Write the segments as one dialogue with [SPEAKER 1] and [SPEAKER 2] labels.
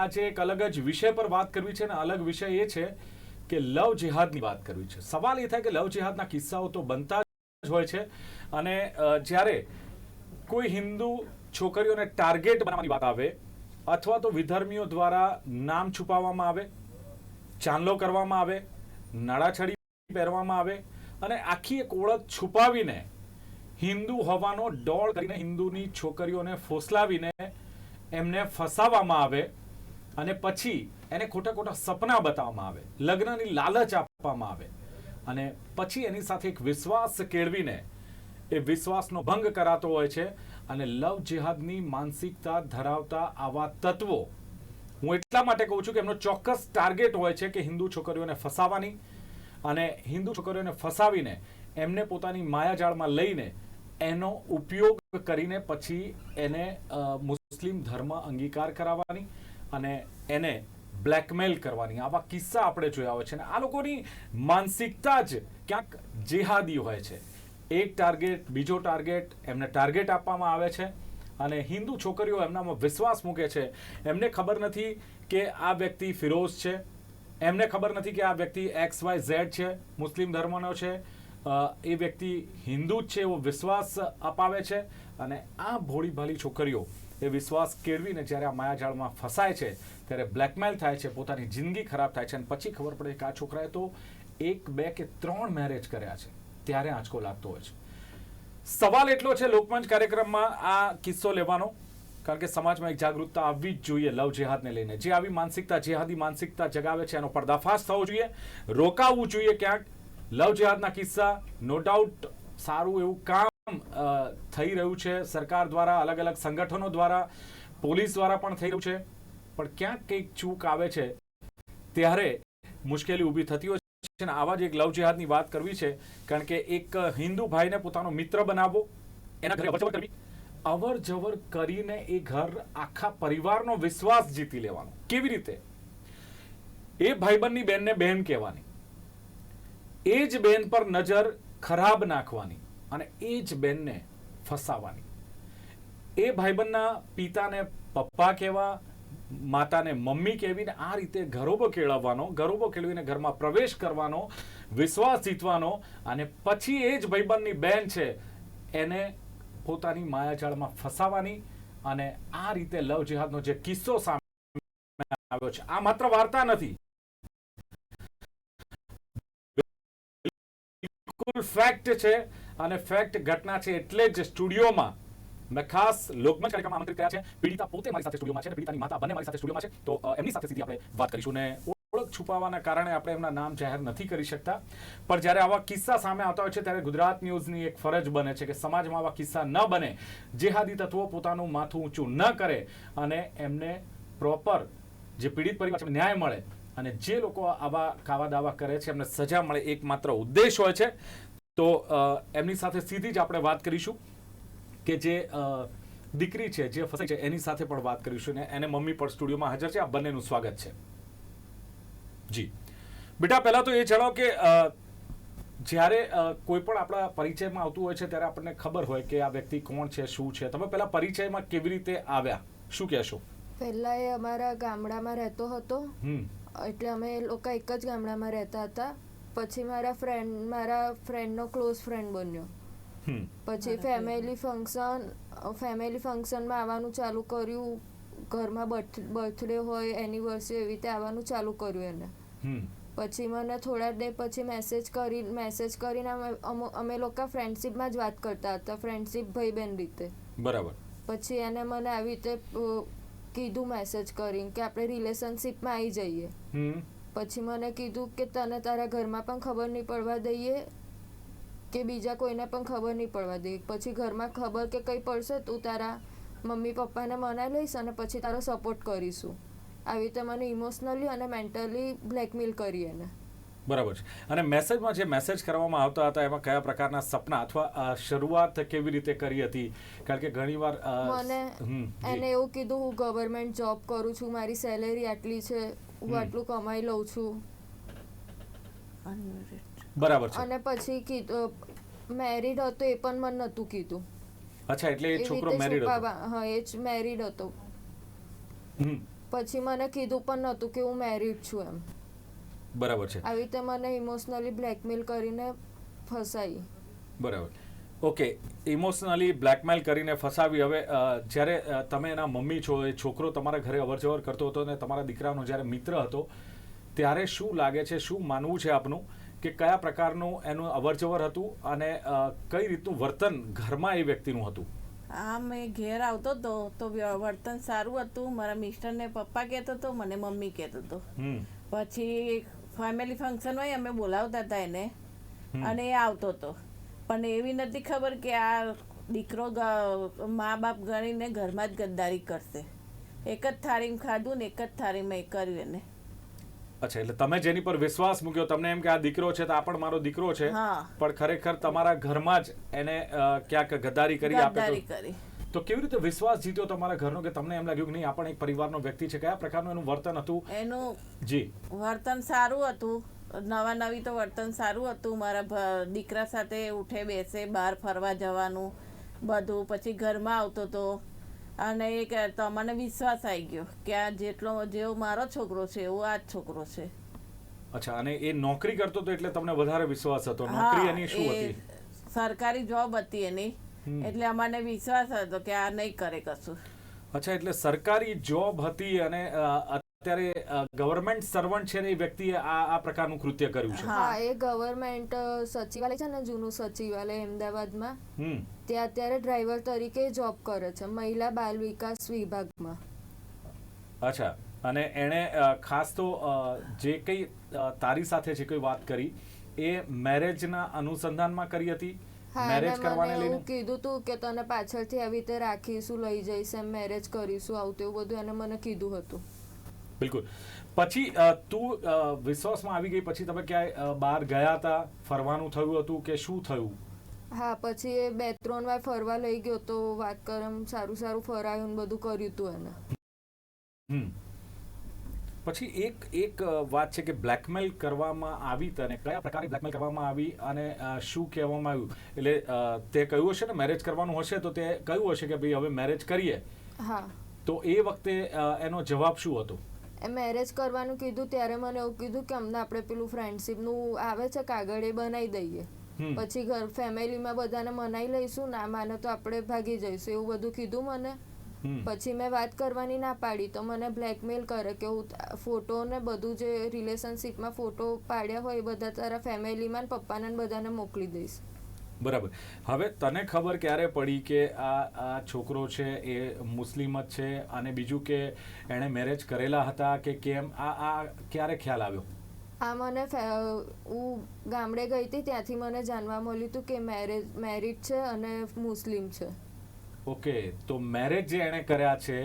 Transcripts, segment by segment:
[SPEAKER 1] આજે એક અલગ જ વિષય પર વાત કરવી છે અને અલગ વિષય એ છે કે લવ જિહાદની વાત કરવી છે. સવાલ એ થાય કે લવ જિહાદના કિસ્સાઓ તો બનતા જ હોય છે અને જ્યારે કોઈ હિન્દુ છોકરીઓને ટાર્ગેટ બનાવવાની વાત આવે અથવા તો વિધર્મીઓ દ્વારા નામ છુપાવવામાં આવે, ચાંદલો કરવામાં આવે, નાળાછડી પહેરવામાં આવે અને આખી એક ઓળખ છુપાવીને હિન્દુ હોવાનો ડોળ કરીને હિન્દુની છોકરીઓને ફોસલાવીને એમને ફસાવવામાં આવે અને પછી એને ખોટા ખોટા સપના બતાવવામાં આવે, લગ્નની લાલચ આપવામાં આવે. અને પછી એની સાથે એક વિશ્વાસ કેળવીને એ વિશ્વાસનો ભંગ કરાતો હોય છે અને લવ જેહાદની માનસિકતા ધરાવતા આવા તત્વો, હું એટલા માટે કહું છું કે એમનો ચોક્કસ ટાર્ગેટ હોય છે કે હિન્દુ છોકરીઓને ફસાવાની અને હિન્દુ છોકરીઓને ફસાવીને એમને પોતાની માયાજાળમાં લઈને એનો ઉપયોગ કરીને પછી એને મુસ્લિમ ધર્મ અંગીકાર કરાવવાની અને એને બ્લેકમેલ કરવાની. આવા કિસ્સા આપણે જોયા હોય છે અને આ લોકોની માનસિકતા જ ક્યાંક જેહાદી હોય છે. એક ટાર્ગેટ બીજો ટાર્ગેટ એમને ટાર્ગેટ આપવામાં આવે છે અને હિન્દુ છોકરીઓ એમનામાં વિશ્વાસ મૂકે છે. એમને ખબર નથી કે આ વ્યક્તિ ફિરોઝ છે. એમને ખબર નથી કે આ વ્યક્તિ એક્સ વાય ઝેડ છે, મુસ્લિમ ધર્મનો છે. એ વ્યક્તિ હિન્દુ જ છે એવો વિશ્વાસ અપાવે છે. અને આ ભોળી ભાલી છોકરીઓ એ વિશ્વાસ કેળવીને જ્યારે આ માયાજાળમાં ફસાય છે, ત્યારે બ્લેકમેલ થાય છે, પોતાની જિંદગી ખરાબ થાય છે અને પછી ખબર પડે કે આ છોકરાએ તો એક, બે કે ત્રણ મેરેજ કર્યા છે. ત્યારે આંચકો લાગતો હોય છે. સવાલ એટલો છે લોકમંચ કાર્યક્રમમાં આ કિસ્સો લેવાનો, કારણ કે સમાજમાં એક જાગૃતતા આવવી જ જોઈએ લવ જેહાદને લઈને. જે આવી માનસિકતા, જેહાદી માનસિકતા જગાવે છે, એનો પર્દાફાશ થવો જોઈએ. રોકાવવું જોઈએ ક્યાંક. લવ જેહાદના કિસ્સા નો ડાઉટ સારું એવું કામ થઈ રહ્યું છે. સરકાર દ્વારા અલગ અલગ સંગઠનો દ્વારા, પોલીસ દ્વારા પણ થઈ રહ્યું છે. પણ ક્યાંક કંઈક ચૂક આવે છે. ત્યારે મુશ્કેલી ઊભી થતી હોય છે અને આવા જ એક લવ જેહાદની વાત કરવી છે. કારણ કે એક હિન્દુ ભાઈને પોતાનો મિત્ર બનાવવો, એના ઘરે અવર કરવી અવર જવર કરીને એ ઘર આખા પરિવારનો વિશ્વાસ જીતી લેવાનો. કેવી રીતે? એ ભાઈબંધની બેનને બહેન કહેવાની. એ જ બેન પર નજર ખરાબ નાખવાની. અને એ જ બેનને ફસાવાની. એ ભાઈબંધના પિતાને પપ્પા કહેવા માતાને મમ્મી કહેવીને આ રીતે ગરોબો કેળવવાનો, ગરોબો કેળવીને ઘરમાં પ્રવેશ કરવાનો, વિશ્વાસ જીતવાનો અને પછી એ જ ભાઈબંધની બેન છે, એને પોતાની માયાજાળમાં ફસાવાની અને આ રીતે લવ જિહાદનો જે કિસ્સો સામે આવ્યો છે, આ માત્ર વાર્તા નથી. ફેક્ટ છે અને ફેક્ટ ઘટના છે એટલે જ સ્ટુડિયોમાં ખાસ લોકમંચ કાર્યક્રમમાં આમંત્રિત કર્યા છે. પીડિતા પોતે મારી સાથે સ્ટુડિયોમાં છે પીડિતાની માતા બંને મારી સાથે સ્ટુડિયોમાં છે. તો એમની સાથે સીધી આપણે વાત કરીશું ને ઓળખ છુપાવવાના કારણે આપણે એમના નામ જાહેર નથી કરી શકતા. પણ જ્યારે આવા કિસ્સા સામે આવતા હોય છે, ત્યારે ગુજરાત ન્યૂઝની એક ફરજ બને છે કે સમાજમાં આવા કિસ્સા ન બને. જેહાદી તત્વો પોતાનું માથું ઊંચું ન કરે અને એમને પ્રોપર જે પીડિત પરિવાર ન્યાય મળે અને જે લોકો આવા કાવા દાવા કરે છે, એમને સજા મળે, એકમાત્ર ઉદ્દેશ હોય છે. તો એમની સાથે સીધી જ આપણે વાત કરીશું કે જે દીકરી છે જે ફસાઈ છે એની સાથે પણ વાત કરીશું ને એને મમ્મી પણ સ્ટુડિયોમાં હાજર છે. આ બંનેનું સ્વાગત છે. જી. બેટા પહેલાં તો એ જણાવો કે જ્યારે કોઈ પણ આપણા પરિચયમાં આવતું હોય છે ત્યારે આપણને ખબર હોય કે આ વ્યક્તિ કોણ છે શું છે. તમે પહેલા પરિચયમાં કેવી રીતે આવ્યા? શું કહેશો?
[SPEAKER 2] પહેલા એ અમારા ગામડામાં રહેતો હતો. એટલે અમે લોકો એક જ ગામડામાં રહેતા હતા. પછી મારા ફ્રેન્ડ મારા ફ્રેન્ડનો ક્લોઝ ફ્રેન્ડ બન્યો. પછી ફેમિલી ફંક્શન ફેમિલી ફંક્શનમાં આવવાનું ચાલુ કર્યું. ઘરમાં બર્થ બર્થડે હોય એનિવર્સરી એવી રીતે આવવાનું ચાલુ કર્યું એને. પછી મને થોડા ડે પછી મેસેજ કરી મેસેજ કરીને અમે લોકો ફ્રેન્ડશીપમાં જ વાત કરતા હતા ફ્રેન્ડશિપ ભાઈ બહેન રીતે.
[SPEAKER 1] બરાબર.
[SPEAKER 2] પછી એને મને આવી રીતે કીધું મેસેજ કરીને કે આપણે રિલેશનશીપમાં આવી જઈએ.
[SPEAKER 1] હમ.
[SPEAKER 2] પછી મને કીધું કે તને તારા ઘરમાં પણ ખબર નહીં પડવા દઈએ કે બીજા કોઈને પણ ખબર નહીં પડવા દઈએ. પછી ઘરમાં ખબર કે કંઈ પડશે તું તારા મમ્મી પપ્પાને મનાઈ લઈશ અને પછી તારો સપોર્ટ કરીશું. આવી રીતે મને ઇમોશનલી અને મેન્ટલી બ્લેકમેલ કરી એને.
[SPEAKER 1] બરાબર છે. અને મેસેજમાં જે મેસેજ કરવામાં આવતા હતા એમાં કયા પ્રકારના સપના અથવા શરૂઆત કેવી રીતે કરી હતી? કારણ કે ઘણીવાર
[SPEAKER 2] મને એને એવું કીધું હું ગવર્મેન્ટ જોબ કરું છું મારી સેલેરી આટલી છે હું. આટલું કમાઈ લઉં છું.
[SPEAKER 1] બરાબર છે.
[SPEAKER 2] અને પછી કીધું મેરિડ હતો એ પણ મને નહોતું કીધું.
[SPEAKER 1] અચ્છા એટલે એ છોકરો મેરીડ હતો?
[SPEAKER 2] હા એ જ મેરિડ હતો. પછી મને કીધું પણ નહોતું કે હું મેરિડ છું એમ.
[SPEAKER 1] બરાબર છે.
[SPEAKER 2] આવી રીતે મને ઇમોશનલી બ્લેકમેલ કરીને ફસાઈ.
[SPEAKER 1] બરાબર. ઓકે ઇમોશનલી બ્લેકમેલ કરીને ફસાવી. હવે જ્યારે તમે એના મમ્મી છો એ છોકરો તમારા ઘરે અવરજવર કરતો હતો ને તમારા દીકરાનો જ્યારે મિત્ર હતો ત્યારે શું લાગે છે શું માનવું છે આપનું કે કયા પ્રકારનું એનું અવરજવર હતું અને કઈ રીતનું વર્તન ઘરમાં એ વ્યક્તિનું હતું?
[SPEAKER 3] હા મેં ઘેર આવતો હતો તો વર્તન સારું હતું. મારા મિસ્ટરને પપ્પા કહેતો હતો મને મમ્મી કહેતો હતો પછી ફેમિલી ફંક્શન હોય અમે બોલાવતા હતા એને. અને એ આવતો હતો પણ એવી નથી ખબર કે આ દીકરો મા બાપ ગણીને ઘરમાં જ ગદ્દારી કરશે. એક જ થાળીમાં ખાધું ને એક જ થાળીમાં એ કર્યું એને.
[SPEAKER 1] અચ્છા એટલે તમે જેની પર વિશ્વાસ મૂક્યો તમને એમ કે આ દીકરો છે તો આ પણ મારો દીકરો છે. પણ ખરેખર તમારા ઘરમાં જ એને ક્યાંક ગદ્દારી કરી આપે તો?
[SPEAKER 3] કરી.
[SPEAKER 1] તો કેવી રીતે વિશ્વાસ જીત્યો તમારા ઘરનો કે તમને એમ લાગ્યું કે નહીં આ પણ એક પરિવારનો વ્યક્તિ છે? કયા પ્રકારનું એનું વર્તન હતું?
[SPEAKER 3] એનું
[SPEAKER 1] જી.
[SPEAKER 3] વર્તન સારું હતું. નવા નવી તો વર્તન સારું હતું. મારા દીકરા સાથે ઉઠે બેસે બહાર ફરવા જવાનું બધું. પછી ઘરમાં આવતો હતો અને એ કે તો મને વિશ્વાસ આવી ગયો કે આ જેટલો જેવો મારો છોકરો છે એવો આ જ છોકરો છે.
[SPEAKER 1] અચ્છા અને એ નોકરી કરતો હતો એટલે તમને વધારે વિશ્વાસ હતો? નોકરી એની શું હતી?
[SPEAKER 3] સરકારી જોબ હતી એની. એટલે અમને વિશ્વાસ હતો કે આ નહીં કરે કશું.
[SPEAKER 1] અચ્છા એટલે સરકારી જોબ હતી અને અત્યારે ગવર્મેન્ટ સર્વન્ટ છે ને એ વ્યક્તિએ આ આ પ્રકારનું કૃત્ય કર્યું છે.
[SPEAKER 3] હા.
[SPEAKER 2] એ ગવર્મેન્ટ સચિવાલય છે ને જૂનું સચિવાલય અમદાવાદમાં ત્યાં અત્યારે ડ્રાઈવર તરીકે જોબ કરે છે મહિલા બાલ વિકાસ વિભાગમાં.
[SPEAKER 1] અચ્છા. અને એણે ખાસ તો જે કંઈ તારી સાથે જે કંઈ વાત કરી એ મેરેજના અનુસંધાનમાં કરી હતી? મેરેજ કરવાને
[SPEAKER 2] મને
[SPEAKER 1] લઈને?
[SPEAKER 2] કીધું તું કે તને પાછળથી આવી રીતે રાખીશું લઈ જઈશ એમ મેરેજ કરીશું આવું તેવું બધું એને મને કીધું હતું.
[SPEAKER 1] બિલકુલ. પછી તું વિશ્વાસમાં આવી ગઈ પછી તમે ક્યાંય બહાર ગયા હતા? ફરવાનું થયું હતું કે શું થયું?
[SPEAKER 2] હા પછી એ બે ત્રણ વાર ફરવા લઈ ગયો તો વાત કરમ સારું સારું ફરાયું બધું કર્યું તું એને.
[SPEAKER 1] હમ. પછી એક એક વાત છે કે બ્લેકમેલ કરવામાં આવી તને. કયા પ્રકારે બ્લેકમેલ કરવામાં આવી અને શું કહેવામાં આવ્યું? એટલે તે કહ્યું હશે ને મેરેજ કરવાનું હશે તો તે કહ્યું હશે કે ભાઈ હવે મેરેજ કરીએ.
[SPEAKER 2] હા.
[SPEAKER 1] તો એ વખતે એનો જવાબ શું હતો?
[SPEAKER 2] એ મેરેજ કરવાનું કીધું ત્યારે મને એવું કીધું કે અમને આપણે પેલું ફ્રેન્ડશીપનું આવે છે કાગળ એ બનાવી દઈએ. પછી ઘર ફેમિલીમાં બધાને મનાઈ લઈશું ના માને તો આપણે ભાગી જઈશું એવું બધું કીધું મને. પછી મેં વાત કરવાની ના પાડી તો મને બ્લેકમેલ કરે કે હું ફોટો ને બધું જે રિલેશનશીપમાં ફોટો પાડ્યા હોય એ બધા તારા ફેમિલીમાં પપ્પાને ને બધાને મોકલી દઈશ.
[SPEAKER 1] બરાબર. હવે તને ખબર ક્યારે પડી કે આ આ છોકરો છે એ મુસ્લિમ જ છે અને બીજું કે એણે મેરેજ કરેલા હતા કે કેમ? આ આ ક્યારે ખ્યાલ આવ્યો?
[SPEAKER 2] આ મને હું ગામડે ગઈ હતી ત્યાંથી મને જાણવા મળ્યું હતું કે મેરેજ મેરિડ છે અને મુસ્લિમ છે.
[SPEAKER 1] ઓકે તો મેરેજ જે એણે કર્યા છે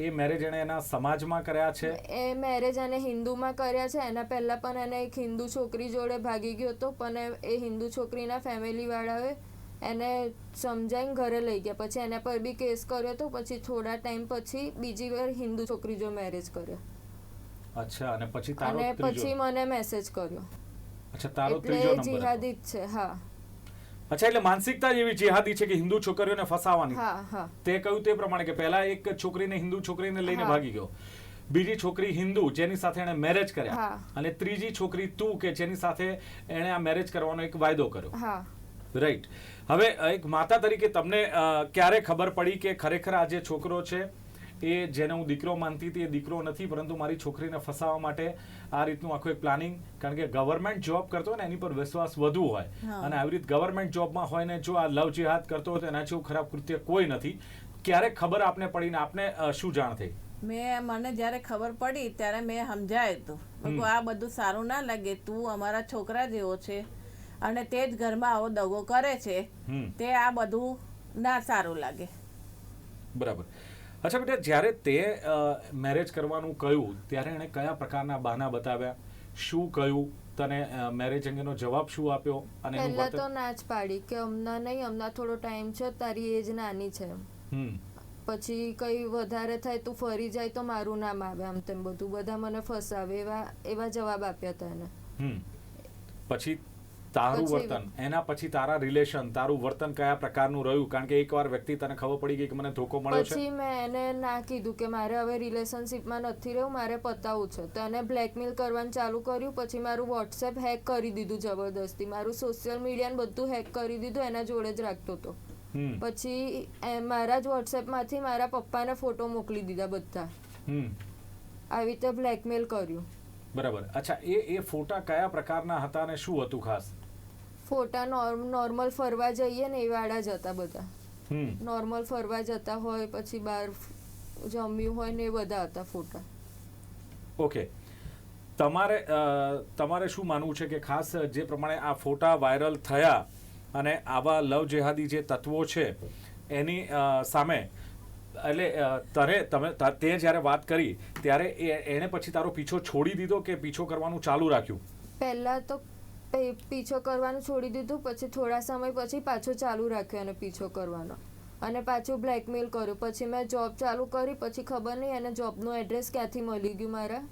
[SPEAKER 1] એ મેરેજ એણે એના સમાજમાં કર્યા છે?
[SPEAKER 2] એ મેરેજ એને હિન્દુમાં કર્યા છે. એના પહેલાં પણ એને એક હિન્દુ છોકરી જોડે ભાગી ગયો હતો પણ એ હિન્દુ છોકરીના ફેમિલીવાળાએ એને સમજાઈને ઘરે લઈ ગયા. પછી એના પર બી કેસ કર્યો હતો. પછી થોડા ટાઈમ પછી બીજી વાર હિન્દુ છોકરી જો મેરેજ કર્યો.
[SPEAKER 1] અચ્છા અને પછી તારો
[SPEAKER 2] અને પછી મને મેસેજ કર્યો.
[SPEAKER 1] અચ્છા તારો
[SPEAKER 2] એટલે
[SPEAKER 1] ત્રીજો
[SPEAKER 2] એ
[SPEAKER 1] નંબર હતો.
[SPEAKER 2] જિહાદી જ છે હા.
[SPEAKER 1] અચ્છા એટલે માનસિકતા જ એવી જેહાદી છે કે હિન્દુ છોકરીઓને ફસાવાની. તે કહ્યું તે પ્રમાણે કે પહેલા એક છોકરીને હિન્દુ છોકરીને લઈને ભાગી ગયો. બીજી છોકરી હિન્દુ જેની સાથે એણે મેરેજ કર્યા. અને ત્રીજી છોકરી તું કે જેની સાથે એણે આ મેરેજ કરવાનો એક વાયદો કર્યો. રાઈટ હવે એક માતા તરીકે તમને ક્યારે ખબર પડી કે ખરેખર આ જે છોકરો છે એ જેને હું દીકરો માનતી હતી એ દીકરો નથી પરંતુ મારી છોકરીને ફસાવવા માટે આ રીતનું આખું એક પ્લાનિંગ કારણ કે ગવર્મેન્ટ જોબ કરતો ને એની પર વિશ્વાસ વધુ હોય. અને આવી રીત ગવર્મેન્ટ જોબમાં હોય ને જો આ લવ જેહાદ કરતો હોય તો એના જેવું ખરાબ કૃત્ય કોઈ નથી. ક્યારેક ખબર આપને પડીને આપને શું જાણ થઈ?
[SPEAKER 3] મેં મને જ્યારે ખબર પડી ત્યારે મેં સમજાયું હતું. આ બધું સારું ના લાગે તું અમારા છોકરા જેવો છે અને તે જ ઘરમાં આવો દગો કરે છે. તે આ બધું ના સારું લાગે.
[SPEAKER 1] બરાબર. અચ્છા બેટા જ્યારે તે મેરેજ કરવાનું કહ્યું ત્યારે એણે કયા પ્રકારના બહાના બતાવ્યા? શું કહ્યું? તને મેરેજ અંગેનો જવાબ શું આપ્યો? અને
[SPEAKER 2] પહેલા તો ના જ પાડી કે હમણાં નહીં હમણાં થોડો ટાઈમ છે તારી એજ નાની છે. પછી કઈ વધારે થાય તું ફરી જાય તો મારું નામ આવે આમ તેમ બધું. બધા મને ફસાવે એવા એવા જવાબ આપ્યા હતા એને.
[SPEAKER 1] પછી તારું વર્તન. એના પછી તારા રિલેશન તારું વર્તન કયા પ્રકારનું રહ્યું? કારણ કે એકવાર વ્યક્તિ તને ખબર પડી ગઈ કે મને ધોકો મળ્યો છે?
[SPEAKER 2] પછી મેં એને ના કીધું કે મારે હવે રિલેશનશિપમાં નથી રહેવું મારે પતાવવું છે. તો એને બ્લેકમેલ કરવાનું ચાલુ કર્યું પછી મારું વોટ્સએપ હેક કરી દીધું જબરદસ્તી. મારું સોશિયલ મીડિયા બધું હેક કરી દીધું એના જોડે જ રાખતો હતો. પછી મારા જ વોટ્સએપમાંથી મારા પપ્પાને ફોટો મોકલી દીધા બધા. આવી રીતે બ્લેકમેલ કર્યું.
[SPEAKER 1] બરાબર. અચ્છા એ એ ફોટા કયા પ્રકારના હતા અને શું હતું ખાસ?
[SPEAKER 2] ફોટા નોર્મલ ફરવા જઈએ ને એ વાળા જ હતા બધા. નોર્મલ ફરવા જતા હોય પછી બહાર જમ્યું હોય ને એ બધા હતા ફોટા.
[SPEAKER 1] ઓકે. તમારે તમારે શું માનવું છે કે ખાસ જે પ્રમાણે આ ફોટા વાયરલ થયા અને આવા લવ જેહાદી જે તત્વો છે એની સામે એટલે તારે તમે તે જ્યારે વાત કરી ત્યારે એ- એણે પછી તારો પીછો છોડી દીધો કે પીછો કરવાનું ચાલુ રાખ્યું?
[SPEAKER 2] પહેલાં તો પીછો કરવાનું છોડી દીધું પછી થોડા સમય પછી પાછો ચાલુ રાખ્યો એને પીછો કરવાનો. અને પાછું બ્લેકમેલ કર્યું. પછી મેં જોબ ચાલુ કરી પછી ખબર નહીં એને જોબનું એડ્રેસ ક્યાંથી મળી ગયું મારા.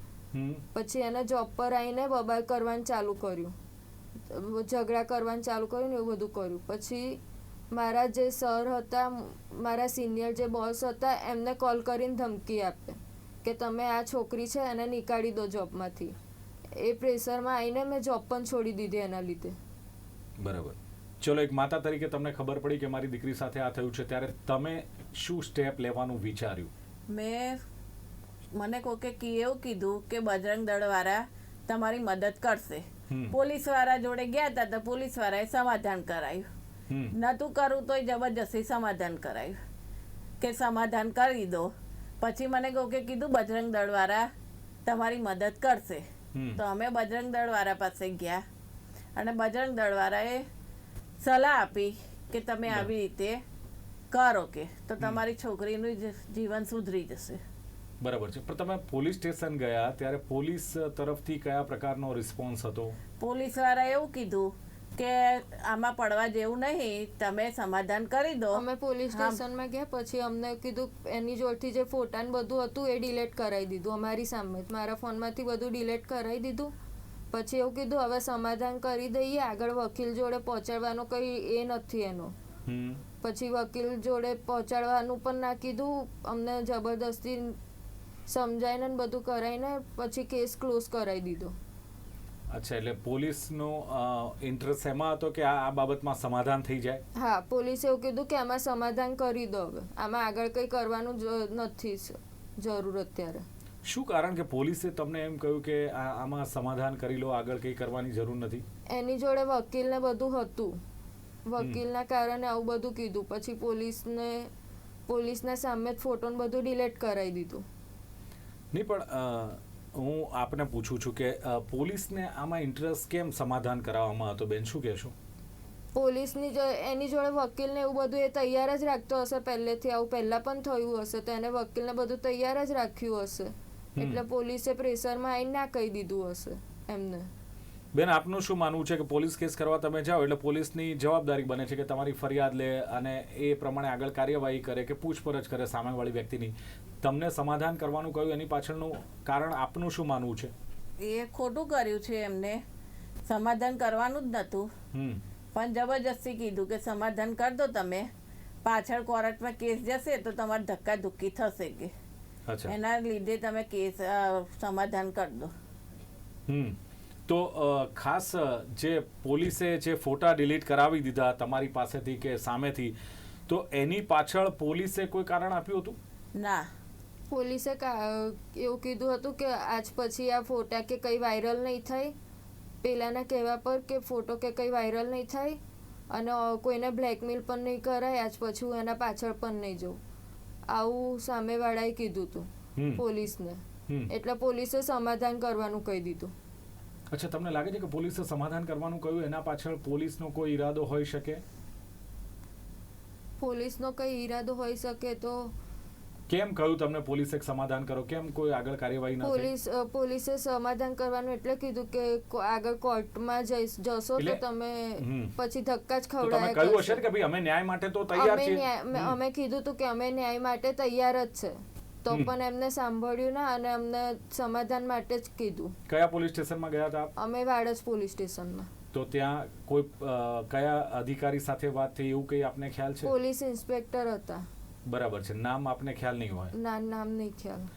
[SPEAKER 2] પછી એને જોબ પર આવીને બબાલ કરવાનું ચાલુ કર્યું. ઝઘડા કરવાનું ચાલુ કર્યું ને એવું બધું કર્યું. પછી મારા જે સર હતા મારા સિનિયર જે બોસ હતા એમને કોલ કરીને ધમકી આપે કે તમે આ છોકરી છે એને નીકાળી દો જોબમાંથી. એ પ્રેશરમાં આવીને મેં જોબ પણ છોડી દીધી એના લીધે.
[SPEAKER 1] બરાબર. ચલો એક માતા તરીકે તમને ખબર પડી કે મારી દીકરી સાથે આ થયું છે. ત્યારે તમે શું સ્ટેપ લેવાનું વિચાર્યું?
[SPEAKER 3] મેં મને કોકે કી એવું કીધું કે બજરંગ દળવાળા તમારી મદદ કરશે. પોલીસવાળા જોડે ગયા હતા તો પોલીસવાળાએ સમાધાન કરાયું. નહોતું કરું તોય જબરજસ્તી સમાધાન કરાયું. કે સમાધાન કરી દો. પછી મને કોકે કીધું બજરંગ દળવાળા તમારી મદદ કરશે. તો અમે બજરંગ દળવાળા પાસે ગયા. અને બજરંગ દળવાળાએ સલાહ આપી કે તમે આવી રીતે કરો કે તો તમારી છોકરીનું જીવન સુધરી જશે.
[SPEAKER 1] બરાબર છે. પણ તમે પોલીસ સ્ટેશન ગયા ત્યારે પોલીસ તરફથી કયા પ્રકારનો રિસ્પોન્સ હતો?
[SPEAKER 3] પોલીસવાળા એવું કીધું કે આમાં પડવા જેવું નહીં તમે સમાધાન કરી દો.
[SPEAKER 2] અમે પોલીસ. સ્ટેશનમાં ગયા પછી અમને કીધું એની જોડથી જે ફોટા ને બધું હતું એ ડિલેટ કરાવી દીધું અમારી સામે. મારા ફોનમાંથી બધું ડિલેટ કરાવી દીધું. પછી એવું કીધું હવે સમાધાન કરી દઈએ આગળ વકીલ જોડે પહોંચાડવાનો કંઈ એ નથી એનો. પછી વકીલ જોડે પહોંચાડવાનું પણ ના કીધું અમને જબરદસ્તી સમજાઈને ને બધું કરાવીને પછી કેસ ક્લોઝ કરાવી દીધો.
[SPEAKER 1] અચ્છા એટલે પોલીસનો ઇન્ટરેસ્ટ એમાં હતો કે આ બાબતમાં સમાધાન થઈ જાય?
[SPEAKER 2] હા પોલીસે એવું કીધું કે આમાં સમાધાન કરી દો હવે. આમાં આગળ કંઈ કરવાનું નથી જરૂર અત્યારે.
[SPEAKER 1] શું કારણ કે પોલીસે તમને એમ કહ્યું કે આમાં સમાધાન કરી લો આગળ કંઈ કરવાની જરૂર નથી?
[SPEAKER 2] એની જોડે વકીલને બધું હતું. વકીલના કારણે આવું બધું કીધું. પછી પોલીસને પોલીસના સામે જ ફોટો બધું ડિલેટ કરાવી દીધું.
[SPEAKER 1] નહીં પણ હું આપને પૂછું છું કે પોલીસને આમાં ઇન્ટરેસ્ટ કેમ સમાધાન કરાવવામાં હતો? બેન શું કહેશો?
[SPEAKER 2] પોલીસની જો એની જોડે વકીલને એવું બધું એ તૈયાર જ રાખતો હશે પહેલેથી આવું પહેલાં પણ થયું હશે તો એને વકીલને બધું તૈયાર જ રાખ્યું હશે. એટલે પોલીસે પ્રેશરમાં આવીને ના કહી દીધું હશે એમને.
[SPEAKER 1] બેન આપનું શું માનવું છે કે પોલીસ કેસ કરવા તમે જાઓ એટલે પોલીસની જવાબદારી બને છે કે તમારી ફરિયાદ લે અને એ પ્રમાણે આગળ કાર્યવાહી કરે કે પૂછપરછ કરે સામેવાળી વ્યક્તિની? તમને સમાધાન કરવાનું કહ્યું એની પાછળનું કારણ આપનું શું માનવું છે?
[SPEAKER 3] એ ખોટું કર્યું છે એમને. સમાધાન કરવાનું જ નહોતું. પણ જબરજસ્તી કીધું કે સમાધાન કર દો તમે. પાછળ કોર્ટમાં કેસ જશે તો તમારે ધક્કા ધુક્કી થશે કે. એના લીધે તમે કેસ સમાધાન કરી દો.
[SPEAKER 1] હમ. તો ખાસ જે પોલીસે જે ફોટા ડિલીટ કરાવી દીધા તમારી પાસેથી કે સામેથી તો એની પાછળ પોલીસે કોઈ કારણ આપ્યું હતું?
[SPEAKER 3] ના.
[SPEAKER 2] પોલીસે એવું કીધું હતું કે આજ પછી આ ફોટા કે કંઈ વાયરલ નહીં થાય. પેલાના કહેવા પર કે ફોટો કે કંઈ વાયરલ નહીં થાય અને કોઈને બ્લેકમેલ પણ નહીં કરાય આજ પછી હું એના પાછળ પણ નહીં જઉં. આવું સામેવાળાએ કીધું હતું પોલીસને. એટલે પોલીસે સમાધાન કરવાનું કહી દીધું.
[SPEAKER 1] અચ્છા તમને લાગે છે કે પોલીસે સમાધાન કરવાનું કહ્યું? એના પાછળ પોલીસનો કોઈ ઈરાદો હોઈ શકે?
[SPEAKER 2] પોલીસનો કંઈ ઈરાદો હોઈ શકે તો
[SPEAKER 1] કેમ કહ્યું તમને પોલીસે સમાધાન કરો? કેમ કોઈ આગળ કાર્યવાહી ન
[SPEAKER 2] પોલીસ પોલીસે સમાધાન કરવાનું એટલે કીધું કે આગળ કોર્ટમાં જઈશ. જશો તો તમે પછી ધક્કા જ
[SPEAKER 1] ખવડાય તમે કહ્યું હશે કે ભાઈ અમે ન્યાય માટે તો તૈયાર છીએ.
[SPEAKER 2] અમે કીધું તું કે અમે ન્યાય માટે તૈયાર જ છે. તો પણ એમને સાંભળ્યું ના અને અમને સમાધાન માટે જ કીધું.
[SPEAKER 1] કયા પોલીસ સ્ટેશનમાં ગયા હતા
[SPEAKER 2] અમે વાડજ પોલીસ સ્ટેશનમાં.
[SPEAKER 1] તો ત્યાં કોઈ કયા અધિકારી સાથે વાત થઈ? એવું કંઈ આપને ખ્યાલ છે?
[SPEAKER 2] પોલીસ ઇન્સ્પેક્ટર હતા.
[SPEAKER 1] બરાબર છે. નામ આપને ખ્યાલ નહીં હોય?
[SPEAKER 2] ના નામ નહીં ખ્યાલ.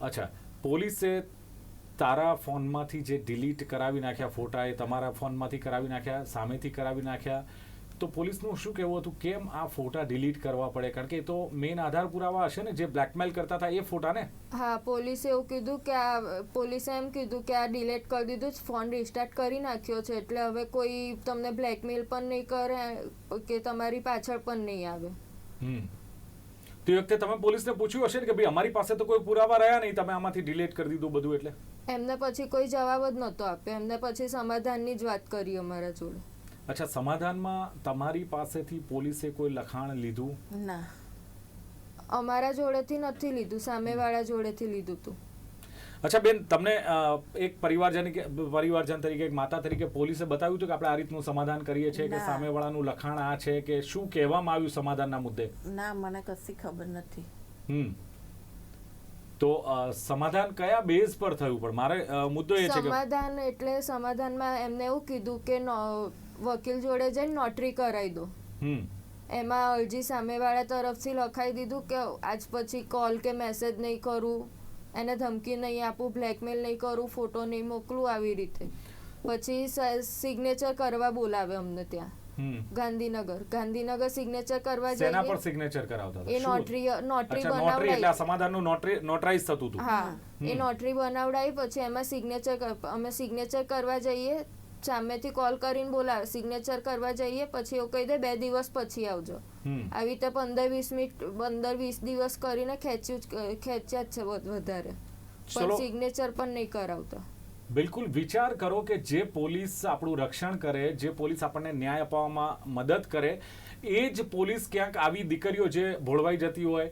[SPEAKER 1] અચ્છા પોલીસે તારા ફોનમાંથી જે ડિલીટ કરાવી નાખ્યા ફોટા એ તમારા ફોનમાંથી કરાવી નાખ્યા સામેથી કરાવી નાખ્યા તો પોલીસનું શું કહેવું હતું? કેમ આ ફોટા ડિલીટ કરવા પડે? કારણ કે એ તો મેઇન આધાર પુરાવા હશે ને જે બ્લેકમેલ કરતા હતા એ ફોટા ને
[SPEAKER 2] હા પોલીસે એવું કીધું કે આ પોલીસે એમ કીધું કે આ ડિલીટ કરી દીધું જ ફોન રિસ્ટાર્ટ કરી નાખ્યો છે એટલે હવે કોઈ તમને બ્લેકમેલ પણ નહીં કરે કે તમારી પાછળ પણ નહીં આવે.
[SPEAKER 1] હમ. તો વખતે તમે પોલીસને પૂછ્યું હશે કે ભાઈ અમારી પાસે તો કોઈ પુરાવા રહ્યા નહીં તમે આમાંથી ડિલીટ કરી દીધું બધું એટલે?
[SPEAKER 2] એમને પછી કોઈ જવાબ જ નહોતો આપ્યો. એમને પછી સમાધાનની જ વાત કરી અમારા જોડે.
[SPEAKER 1] અચ્છા સમાધાનમાં તમારી પાસેથી પોલીસે કોઈ લખાણ લીધું?
[SPEAKER 3] ના.
[SPEAKER 2] અમારા જોડેથી નથી લીધું સામેવાળા જોડેથી લીધું હતું
[SPEAKER 1] અચ્છા બેન તમને એક પરિવારજન કે પરિવારજન તરીકે એક માતા તરીકે પોલીસે બતાવ્યું હતું કે આપણે આ રીતનું સમાધાન કરીએ છીએ કે
[SPEAKER 3] ના.
[SPEAKER 1] સામેવાળાનું લખાણ આ છે કે શું કહેવામાં આવ્યું સમાધાનના મુદ્દે?
[SPEAKER 3] ના મને કશી ખબર નથી.
[SPEAKER 1] હમ. તો અ, સમાધાન કયા બેઝ પર થયું? પણ મારે મુદ્દો એ છે કે
[SPEAKER 2] સમાધાન એટલે સમાધાનમાં એમને એવું કીધું કે નો- વકીલ જોડે જઈને નોટરી કરાવી દો.
[SPEAKER 1] હમ.
[SPEAKER 2] એમાં અરજી સામેવાળા તરફથી લખાઈ દીધું કે આજ પછી કોલ કે મેસેજ નહીં કરું. એને ધમકી નહીં આપું બ્લેકમેલ નહીં કરું ફોટો નહીં મોકલું આવી રીતે. પછી સિગ્નેચર કરવા બોલાવે અમને ત્યાં. ગાંધીનગર. ગાંધીનગર સિગ્નેચર કરવા
[SPEAKER 1] શેના પર
[SPEAKER 2] જઈએ
[SPEAKER 1] સિગ્નેચર કરાવતા
[SPEAKER 2] એ નોટરી નોટરી
[SPEAKER 1] અચ્છા એટલે
[SPEAKER 2] બનાવડાવી
[SPEAKER 1] સમાધાનનું નોટરી નોટરાઇઝ થતું હતું.
[SPEAKER 2] હા. એ નોટરી બનાવડાવી પછી એમાં સિગ્નેચર અમે સિગ્નેચર કરવા જઈએ. સામેથી કોલ કરીને બોલાવે સિગ્નેચર કરવા જઈએ પછી એવું કહી દે બે દિવસ પછી આવજો. આવી રીતે પંદર વીસ મિનિટ પંદર વીસ દિવસ કરીને ખેંચ્યું ખેંચ્યા જ છે વધારે. પણ સિગ્નેચર પણ નહીં કરાવતા.
[SPEAKER 1] બિલકુલ વિચાર કરો કે જે પોલીસ આપણું રક્ષણ કરે જે પોલીસ આપણને ન્યાય અપાવવામાં મદદ કરે એ જ પોલીસ ક્યાંક આવી દીકરીઓ જે ભોળવાઈ જતી હોય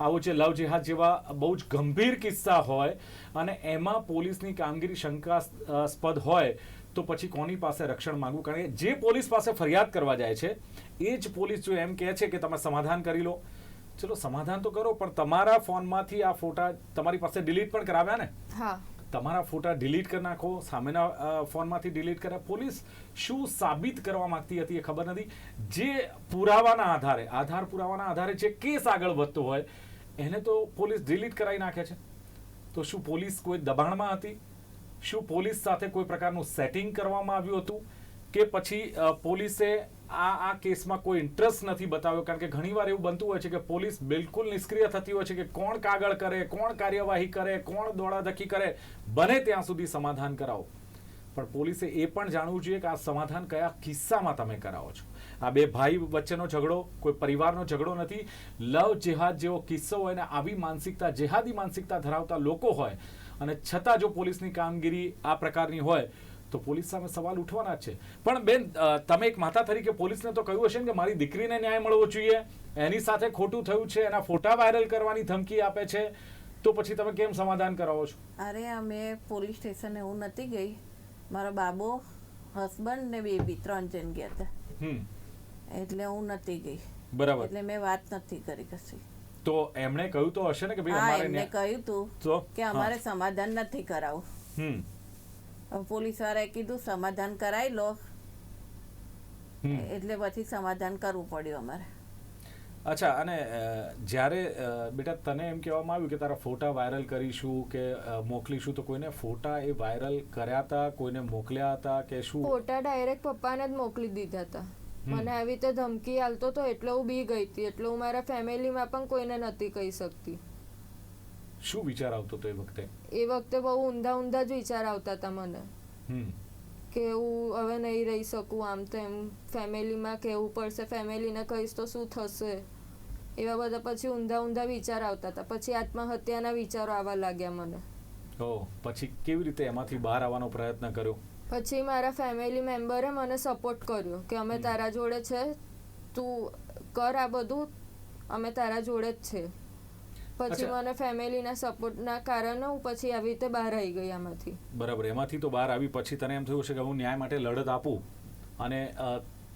[SPEAKER 1] આવું જે લવ જેહાદ જેવા બહુ જ ગંભીર કિસ્સા હોય અને એમાં પોલીસની કામગીરી શંકાસ્પદ હોય તો પછી કોની પાસે રક્ષણ માંગવું? કારણ કે જે પોલીસ પાસે ફરિયાદ કરવા જાય છે એ જ પોલીસ જો એમ કહે છે કે તમે સમાધાન કરી લો. ચલો સમાધાન તો કરો પણ તમારા ફોનમાંથી આ ફોટા તમારી પાસે ડિલીટ પણ કરાવ્યા ને? તમારા ફોટા ડિલીટ કરી નાખો સામેના ફોનમાંથી ડિલીટ કર્યા. પોલીસ શું સાબિત કરવા માંગતી હતી એ ખબર નથી. જે પુરાવાના આધારે આધાર પુરાવાના આધારે જે કેસ આગળ વધતો હોય એને તો પોલીસ ડિલીટ કરાવી નાખે છે. તો શું પોલીસ કોઈ દબાણમાં હતી? શું પોલીસ સાથે કોઈ પ્રકારનું સેટિંગ કરવામાં આવ્યું હતું? કે પછી પોલીસે આ આ કેસમાં કોઈ ઇન્ટરેસ્ટ નથી બતાવ્યો? કારણ કે ઘણીવાર એવું બનતું હોય છે કે પોલીસ બિલકુલ નિષ્ક્રિય થતી હોય છે કે કોણ કાગળ કરે, કોણ કાર્યવાહી કરે, કોણ દોડાધકી કરે, બને ત્યાં સુધી સમાધાન કરાવો. પણ પોલીસે એ પણ જાણવું જોઈએ કે આ સમાધાન કયા કિસ્સામાં તમે કરાવો છો. આ બે ભાઈ વચ્ચેનો ઝઘડો, કોઈ પરિવારનો ઝઘડો નથી. લવ જેહાદ જેવો કિસ્સો હોય ને આવી માનસિકતા, જેહાદી માનસિકતા ધરાવતા લોકો હોય અને છતાં જો પોલીસની કામગીરી આ પ્રકારની હોય તો પોલીસ સામે સવાલ ઉઠવાના છે. પણ બેન તમે એક માતા તરીકે પોલીસને તો કહ્યું હશે ને કે મારી દીકરીને ન્યાય મળવો જોઈએ એની સાથે ખોટું થયું છે એના ફોટા વાયરલ કરવાની ધમકી આપે છે તો પછી તમે કેમ સમાધાન કરાવો છો?
[SPEAKER 3] અરે અમે પોલીસ સ્ટેશને હું નથી ગઈ. મારો બાબો હસબન્ડ ને બેબી ત્રણ જણ ગયા હતા. એટલે હું નથી ગઈ.
[SPEAKER 1] બરાબર.
[SPEAKER 3] એટલે મેં વાત નથી કરી કશી.
[SPEAKER 1] તો એમણે કહ્યું તો હશે ને કે ભાઈ
[SPEAKER 3] હા
[SPEAKER 1] અમારે
[SPEAKER 3] એમને કહ્યું તું કે અમારે સમાધાન નથી કરાવવું
[SPEAKER 1] હમ.
[SPEAKER 3] પોલીસ વાળાએ કીધું સમાધાન કરાવી લો.
[SPEAKER 1] હમ.
[SPEAKER 3] એટલે પછી સમાધાન કરવું પડ્યું અમારે.
[SPEAKER 1] અચ્છા અને અ, જ્યારે અ, બેટા તને એમ કહેવામાં આવ્યું કે તારા ફોટા વાયરલ કરીશું કે અ, મોકલીશું તો કોઈને ફોટા એ વાયરલ કર્યા હતા કોઈને મોકલ્યા હતા કે શું?
[SPEAKER 2] ફોટા ડાયરેક્ટ પપ્પાને જ મોકલી દીધા હતા. મને આવી રીતે ધમકી આલતો તો એટલે હું બી ગઈ હતી એટલે હું મારા ફેમિલીમાં પણ કોઈને નથી કહી શકતી.
[SPEAKER 1] શું વિચાર આવતો હતો એ વખતે?
[SPEAKER 2] એ વખતે બહુ ઊંધા ઊંધા જ વિચાર આવતા હતા મને. કે હું હવે નહીં રહી શકું આમ તો એમ ફેમિલીમાં કહેવું પડશે ફેમિલીને કહીશ તો શું થશે? એવા બધા પછી ઊંધા ઊંધા વિચાર આવતા હતા. પછી આત્મહત્યાના વિચારો આવવા લાગ્યા મને.
[SPEAKER 1] ઓ પછી કેવી રીતે એમાંથી બહાર આવવાનો પ્રયત્ન કર્યો?
[SPEAKER 2] પછી મારા ફેમિલી મેમ્બરે મને સપોર્ટ કર્યો કે અમે તારા જોડે છે તું કર આ બધું અમે તારા જોડે જ છે. પછી મને ફેમિલીના સપોર્ટના કારણે હું પછી આવી રીતે બહાર આવી ગઈ આમાંથી.
[SPEAKER 1] બરાબર એમાંથી તો બહાર આવી પછી તને એમ થયું છે કે હું ન્યાય માટે લડત આપું. અને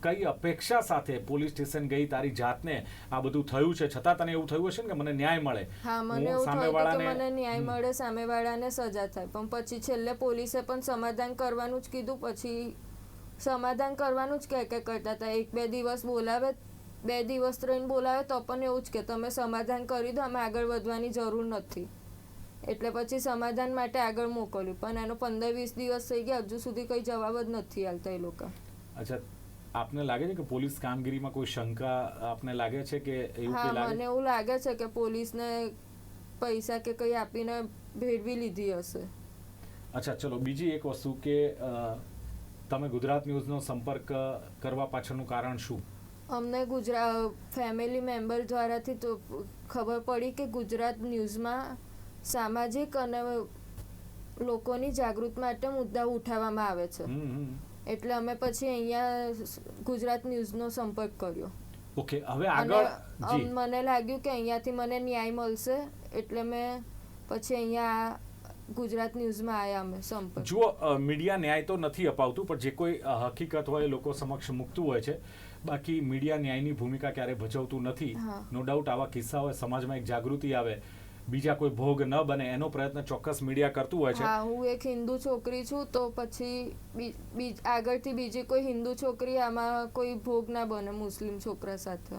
[SPEAKER 1] કઈ અપેક્ષા સાથે પોલીસ સ્ટેશન ગઈ તારી જાતને આ બધું થયું છે? છતાં તને એવું થયું હશે ને કે મને ન્યાય મળે?
[SPEAKER 2] હા મને એવું થયું કે મને ન્યાય. મળે સામેવાળાને સજા થાય. પણ પછી છેલ્લે પોલીસે પણ સમાધાન કરવાનું જ કીધું. પછી સમાધાન કરવાનું જ કે કે કરતા હતા. એક બે દિવસ બોલાવે બે દિવસ ત્રણ બોલાવે તો પણ એવું જ કે તમે સમાધાન કરી દો અમે આગળ વધવાની જરૂર નથી. એટલે પછી સમાધાન માટે આગળ મોકલ્યું. પણ એનો પંદર વીસ દિવસ થઈ ગયા. હજુ સુધી કંઈ જવાબ જ નથી આલતા એ લોકો.
[SPEAKER 1] અચ્છા આપને લાગે છે કે પોલીસ કામગીરીમાં કોઈ શંકા આપને લાગે છે કે એવું કે લાગે?
[SPEAKER 2] મને એવું લાગે છે કે પોલીસને પૈસા કે કંઈ આપીને ભેળવી લીધી હશે.
[SPEAKER 1] અચ્છા ચલો બીજી એક વસ્તુ કે તમે ગુજરાત ન્યૂઝનો સંપર્ક કરવા પાછળનું કારણ શું?
[SPEAKER 2] અમને ગુજરાત ફેમિલી મેમ્બર દ્વારાથી તો ખબર પડી કે ગુજરાત ન્યૂઝમાં સામાજિક અને લોકોની જાગૃત માટે મુદ્દા ઉઠાવવામાં આવે છે. એટલે અમે પછી અહીંયા ગુજરાત ન્યૂઝનો સંપર્ક કર્યો.
[SPEAKER 1] ઓકે હવે આગળ?
[SPEAKER 2] મને લાગ્યું કે અહીંયાથી મને ન્યાય મળશે એટલે મેં પછી અહીંયા ગુજરાત ન્યૂઝમાં આવ્યા અમે સંપર્ક.
[SPEAKER 1] જુઓ મીડિયા ન્યાય તો નથી અપાવતું પણ જે કોઈ હકીકત હોય એ લોકો સમક્ષ મૂકતું હોય છે બાકી મીડિયા ન્યાયની ભૂમિકા ક્યારે ભજવતું નથી. નો ડાઉટ આવા કિસ્સાઓ સમાજમાં એક જાગૃતિ આવે. બીજા કોઈ ભોગ ન બને એનો પ્રયત્ન ચોક્કસ મીડિયા કરતું હોય છે.
[SPEAKER 2] હા હું એક હિન્દુ છોકરી છું તો પછી આગળથી બીજી કોઈ હિન્દુ છોકરી આમાં કોઈ ભોગ ના બને મુસ્લિમ છોકરા સાથે.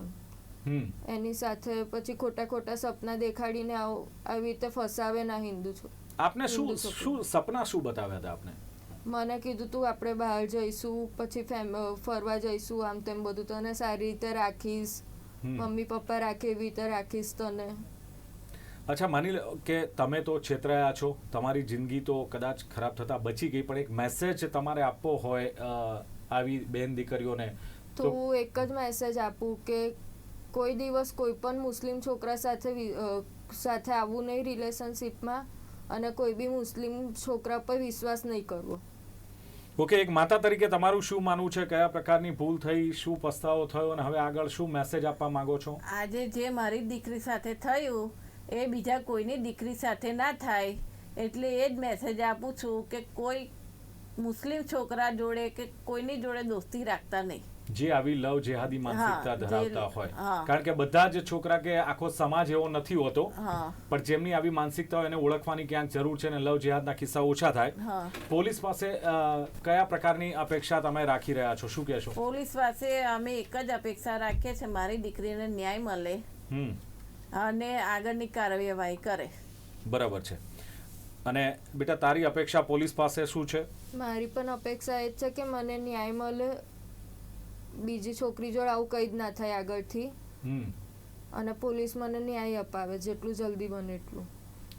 [SPEAKER 2] એની સાથે પછી ખોટા ખોટા સપના દેખાડીને આવ- આવી રીતે ફસાવે ના હિન્દુ છો
[SPEAKER 1] આપને શું શું સપના શું બતાવ્યા હતા આપને?
[SPEAKER 2] મને કીધું તું આપણે બહાર જઈશું પછી ફેમ ફરવા જઈશું આમ તેમ બધું તને સારી રીતે રાખીશ મમ્મી પપ્પા રાખે એવી રીતે રાખીશ તને.
[SPEAKER 1] અચ્છા માની લો કે તમે તો છેતરાયા છો તમારી જિંદગી તો કદાચ ખરાબ થતા બચી ગઈ પણ એક મેસેજ તમારે આપવો હોય આવી બેન દીકરીઓને
[SPEAKER 2] તો હું એક જ મેસેજ આપું કે કોઈ દિવસ કોઈ પણ મુસ્લિમ છોકરા સાથે સાથે આવવું નહીં રિલેશનશિપમાં અને કોઈ બી મુસ્લિમ છોકરા પર વિશ્વાસ નહીં કરવો.
[SPEAKER 1] ઓકે એક માતા તરીકે તમારું શું માનવું છે? કયા પ્રકારની ભૂલ થઈ? શું પસ્તાવો થયો? અને હવે આગળ શું મેસેજ આપવા માંગો છો?
[SPEAKER 3] આજે જે મારી દીકરી સાથે થયું એ બીજા કોઈની દીકરી સાથે ના થાય એટલે એ જ મેસેજ આપું છું કે કોઈ મુસ્લિમ છોકરા જોડે કે કોઈની જોડે દોસ્તી રાખતા નહીં.
[SPEAKER 1] જે આવી લવ જેહાદી માનસિકતા ધરાવતા હોય. કારણ કે બધા જ છોકરા કે આખો સમાજ એવો નથી હોતો પણ જેમની આવી માનસિકતા હોય એને ઓળખવાની ક્યાંક જરૂર છે અને લવ જેહાદના કિસ્સા ઓછા થાય. પોલીસ પાસે કયા પ્રકારની અપેક્ષા તમે રાખી રહ્યા છો? શું કહેશો?
[SPEAKER 3] પોલીસ પાસે અમે એક જ અપેક્ષા રાખીએ છીએ મારી દીકરીને ન્યાય મળે.
[SPEAKER 1] હમ.
[SPEAKER 3] અને આગળની કાર્યવાહી કરે.
[SPEAKER 1] બરાબર છે. અને બેટા તારી અપેક્ષા પોલીસ પાસે શું છે?
[SPEAKER 2] મારી પણ અપેક્ષા એ જ છે કે મને ન્યાય મળે. બીજી છોકરી જોડે આવું કંઈ જ ના થાય આગળથી.
[SPEAKER 1] હમ.
[SPEAKER 2] અને પોલીસ મને ન્યાય અપાવે જેટલું જલ્દી બને એટલું.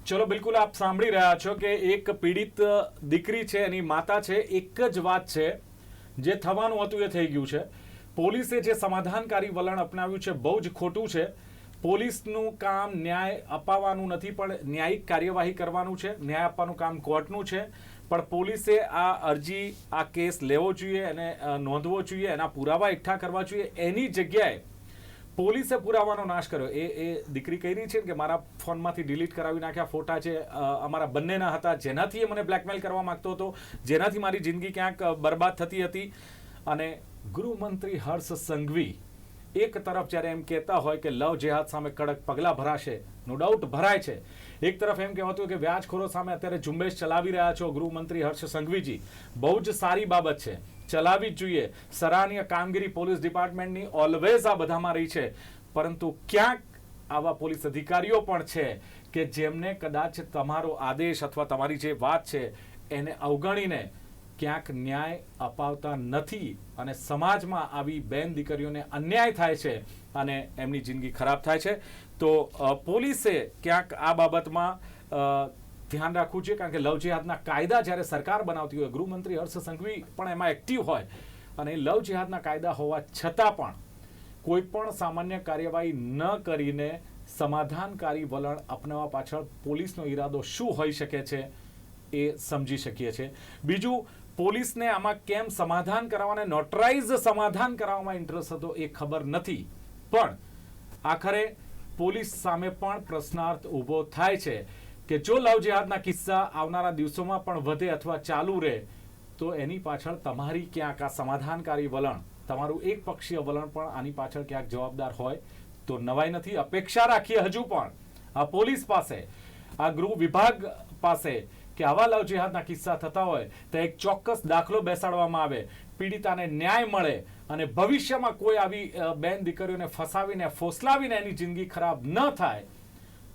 [SPEAKER 1] ચલો બિલકુલ આપ સાંભળી રહ્યા છો કે એક પીડિત દીકરી છે એની માતા છે એક જ વાત છે જે થવાનું હતું એ થઈ ગયું છે. પોલીસે જે સમાધાનકારી વલણ અપનાવ્યું છે બહુ જ ખોટું છે. પોલીસનું કામ ન્યાય અપાવવાનું નથી, પણ ન્યાયિક કાર્યવાહી કરવાનું છે. ન્યાય આપવાનું કામ કોર્ટનું છે. પણ પોલીસે આ અરજી, આ કેસ લેવો જોઈએ અને નોંધવો જોઈએ, એના પુરાવા એકઠા કરવા જોઈએ. એની જગ્યાએ પોલીસે પુરાવાનો નાશ કર્યો. એ એ દીકરી કહી રહી છે કે મારા ફોનમાંથી ડિલીટ કરાવી નાખ્યા ફોટા છે. અમારા બંનેના હતા, જેનાથી એ મને બ્લેકમેલ કરવા માંગતો હતો. જેનાથી મારી જિંદગી ક્યાંક બરબાદ થતી હતી. અને ગૃહમંત્રી હર્ષ સંઘવી એક તરફ જ્યારે એમ કહેતા હોય કે લવ જેહાદ સામે કડક પગલાં ભરાશે નો ડાઉટ ભરાય છે. એક તરફ એમ કહેવાતું કે વ્યાજખોરો સામે અત્યારે ઝુંબેશ ચલાવી રહ્યા છો, ગૃહમંત્રી હર્ષ સંઘવીજી. બહુ જ સારી બાબત છે. ચલાવી જ જોઈએ. સરાહનીય કામગીરી પોલીસ ડિપાર્ટમેન્ટની ઓલવેઝ આ બધામાં રહી છે. પરંતુ ક્યાંક આવા પોલીસ અધિકારીઓ પણ છે કે જેમને કદાચ તમારો આદેશ અથવા તમારી જે વાત છે એને અવગણીને ક્યાંક ન્યાય અપાવતા નથી અને સમાજમાં આવી બેન દીકરીઓને અન્યાય થાય છે અને એમની જિંદગી ખરાબ થાય છે. તો પોલીસે ક્યાંક આ બાબતમાં ધ્યાન રાખવું છે કારણ કે લવ જેહાદના કાયદા જ્યારે સરકાર બનાવતી હોય, ગૃહમંત્રી હર્ષ સંઘવી પણ એમાં એક્ટિવ હોય અને એ લવ જેહાદના કાયદા હોવા છતાં પણ કોઈ પણ સામાન્ય કાર્યવાહી ન કરીને સમાધાનકારી વલણ અપનાવવા પાછળ પોલીસનો ઈરાદો શું હોઈ શકે છે એ સમજી શકીએ છીએ. બીજું પોલીસને આમાં કેમ સમાધાન કરાવવાને નોટરાઇઝ સમાધાન કરાવવામાં ઇન્ટરેસ્ટ હતો એ ખબર નથી. પણ આખરે પોલીસ સામે પણ પ્રશ્નાર્થ ઊભો થાય છે કે જો લવ જેહાદના કિસ્સા આવનારા દિવસોમાં પણ વધે અથવા ચાલુ રહે, તો એની પાછળ તમારી ક્યાંક આ સમાધાનકારી વલણ, તમારું એક પક્ષીય વલણ પણ આની પાછળ ક્યાંક જવાબદાર હોય તો નવાઈ નથી. અપેક્ષા રાખીએ હજુ પણ આ પોલીસ પાસે, આ ગૃહ વિભાગ પાસે કે આવા લવ જેહાદના કિસ્સા થતા હોય તો એક ચોક્કસ દાખલો બેસાડવામાં આવે. પીડિતાને ન્યાય મળે અને ભવિષ્યમાં કોઈ આવી બેન દીકરીઓને ફસાવીને, ફોસલાવીને એની જિંદગી ખરાબ ન થાય,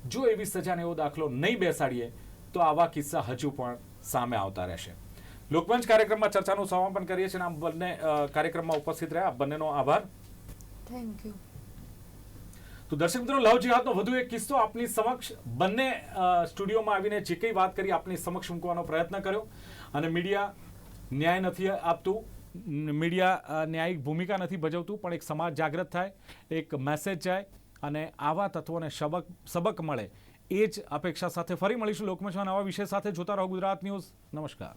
[SPEAKER 1] જો એવી સજાને એવો દાખલો નહીં બેસાડીએ, તો આવા કિસ્સા હજુ પણ સામે આવતા રહેશે. લોકમંચ કાર્યક્રમમાં ચર્ચાનું સમાપન કરીએ છીએ અને આમ બંને કાર્યક્રમમાં ઉપસ્થિત રહ્યા. બંનેનો આભાર.
[SPEAKER 2] થેન્ક યુ
[SPEAKER 1] તો દર્શક મિત્રો લવ જિહાદનો વધુ એક કિસ્સો આપની સમક્ષ. બંને સ્ટુડિયોમાં આવીને જે કંઈ વાત કરી, આપની સમક્ષ મૂકવાનો પ્રયત્ન કર્યો. અને મીડિયા ન્યાય નથી આપતું. મીડિયા ન્યાયિક ભૂમિકા નથી ભજવતું, પણ એક સમાજ જાગૃત થાય, એક મેસેજ જાય, અને આવા તત્વોને સબક સબક મળે, એ જ અપેક્ષા સાથે ફરી મળીશું લોકમંચમાં આવા વિષય સાથે. જોતા રહો ગુજરાત ન્યૂઝ. નમસ્કાર.